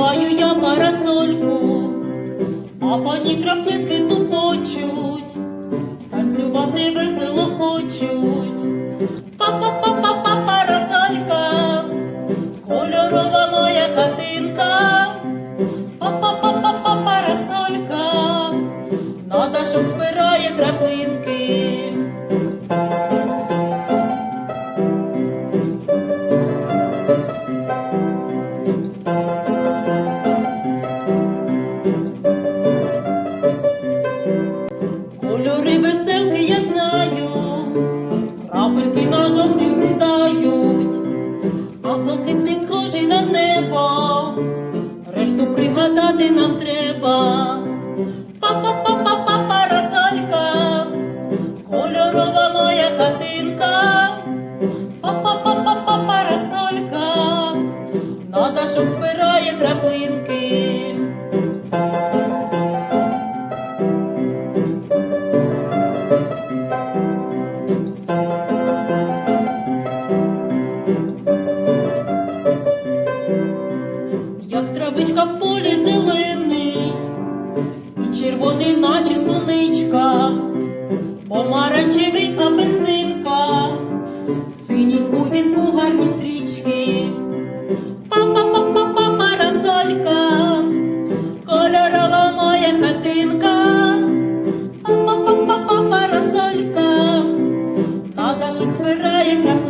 Тримаю я парасольку, а пані краплинки тупочуть, танцювати весело хочуть. Па-па-па-па-па, парасолька, кольорова моя хатинка, Па-па-па-па-па, парасолька, Наташок збирає краплинки. Решту пригадати нам треба. Па-па-па-па-па, парасолька, кольорова моя хатинка. Па-па-па-па-па, парасолька, Наташок збирає краплинки. як травичка в полі зелений, і червоний, наче сонечка, помаранчевий апельсинка, сині у вінку гарні стрічки, папа па па парасолька, кольорова моя хатинка, папа па парасолька, та дашик збирає красу.